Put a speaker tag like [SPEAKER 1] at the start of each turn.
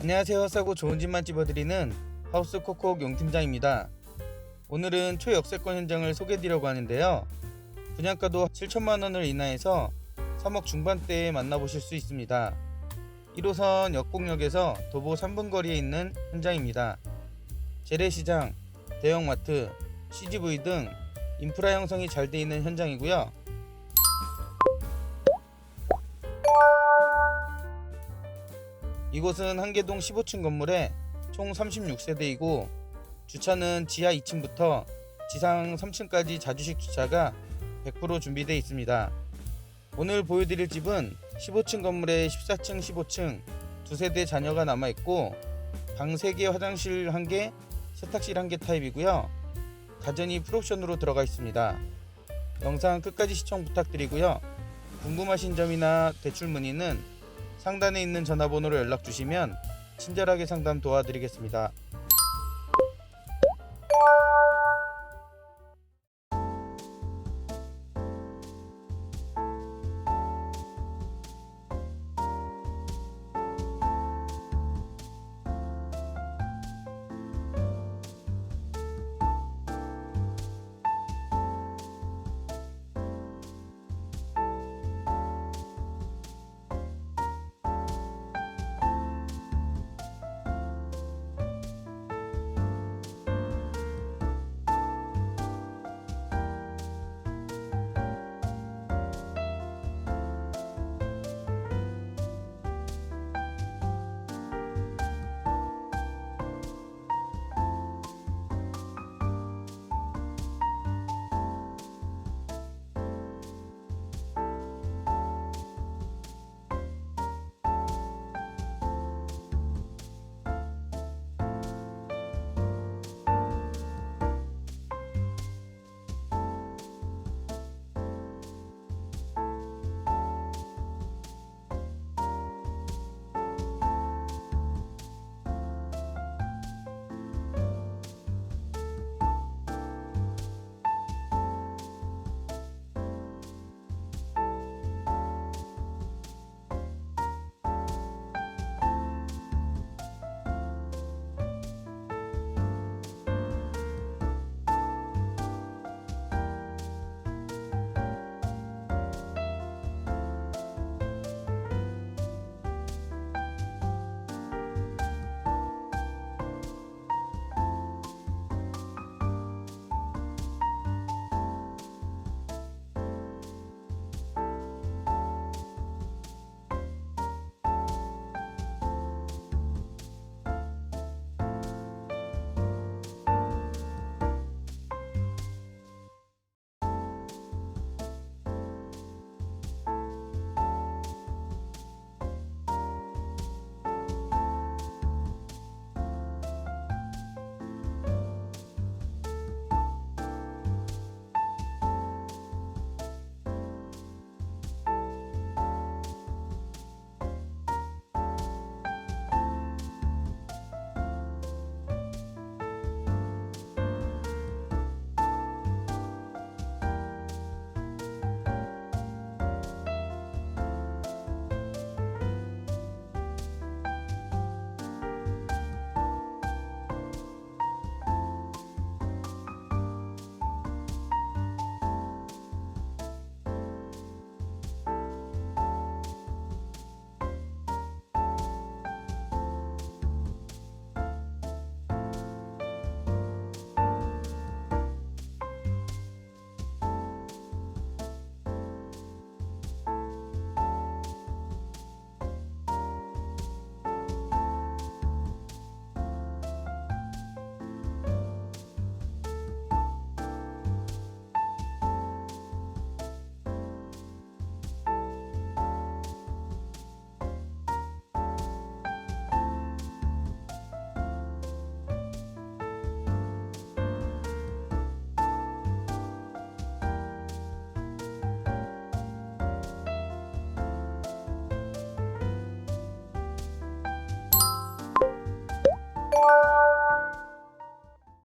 [SPEAKER 1] 안녕하세요. 싸고 좋은 집만 찍어드리는 하우스 코콕 용팀장입니다. 오늘은 초역세권 현장을 소개해드리려고 하는데요. 분양가도 7천만 원을 인하해서 3억 중반대에 만나보실 수 있습니다. 1호선 역곡역에서 도보 3분 거리에 있는 현장입니다. 재래시장, 대형마트, CGV 등 인프라 형성이 잘 돼 있는 현장이고요. 이곳은 한계동 15층 건물에 총 36세대이고 주차는 지하 2층부터 지상 3층까지 자주식 주차가 100% 준비되어 있습니다. 오늘 보여드릴 집은 15층 건물에 14층, 15층 두 세대 자녀가 남아 있고 방 3개, 화장실 1개, 세탁실 1개 타입이고요. 가전이 풀옵션으로 들어가 있습니다. 영상 끝까지 시청 부탁드리고요. 궁금하신 점이나 대출 문의는 상단에 있는 전화번호로 연락 주시면 친절하게 상담 도와드리겠습니다.